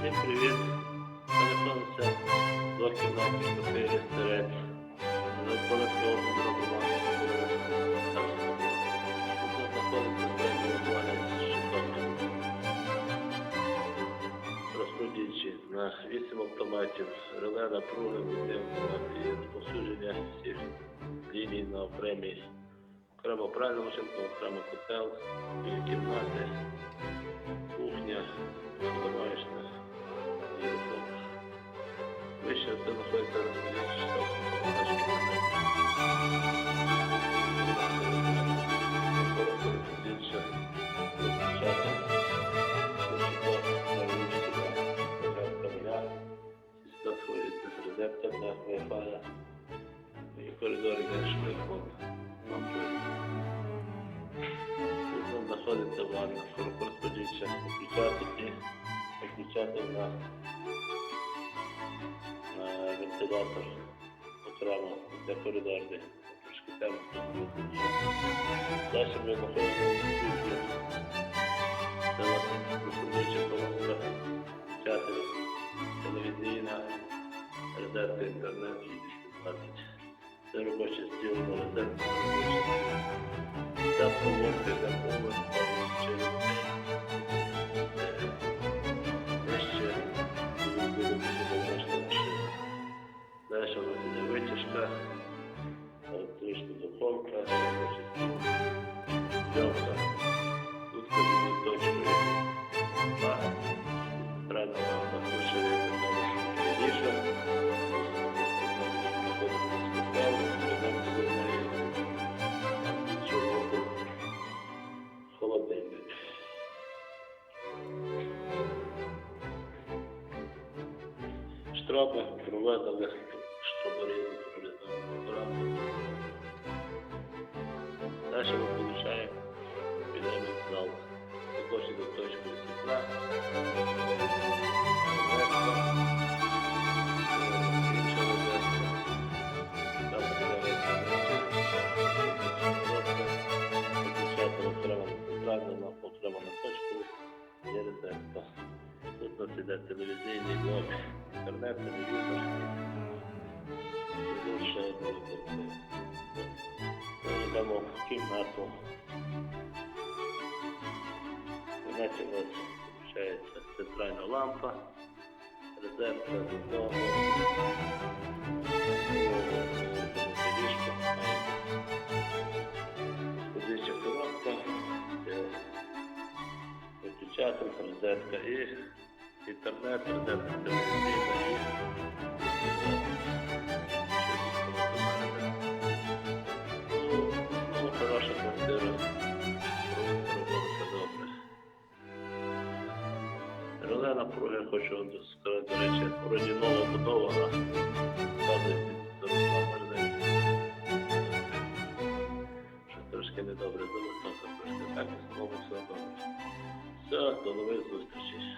Всім привіт! Тут знаходиться проєктний планет Житомир. Розподільчі на 8 автоматів, реле напруги, і розповсюдження всіх ліній на окремі окремо пральну машинку, окремо котел, кімнати, кухня, Вище це знаходиться розподільчі Резептор на Wi-Fi і коридори де швидко. Тут знаходиться ванна, розподільча, включати і включати на, на вентилятор окремо для коридорів. Трошки включати телевізійна, розетка інтернет 20. Це робоче стіл на духовка, льовка. Тут ходить точкою. А, правильно, у нас лише раніше. Холодильник. Штраби проведали, штробарі проведали. Далі ми получаємо підемо в зал. Також до точки світла. Тут у нас іде телевізійний блок, інтернет, телевізор. Тут ще одне кімнату. В кімнаті у нас виходить центральна лампа, розетка до того. Сподівча коробка, виключатель, розетка і інтернет, розетка телевізійна напруги, хочу вам сказати, до речі, вроді нова під Вказується, що трошки недобре залишилося, трошки так, і знову все добре. Все, до нових зустрічей.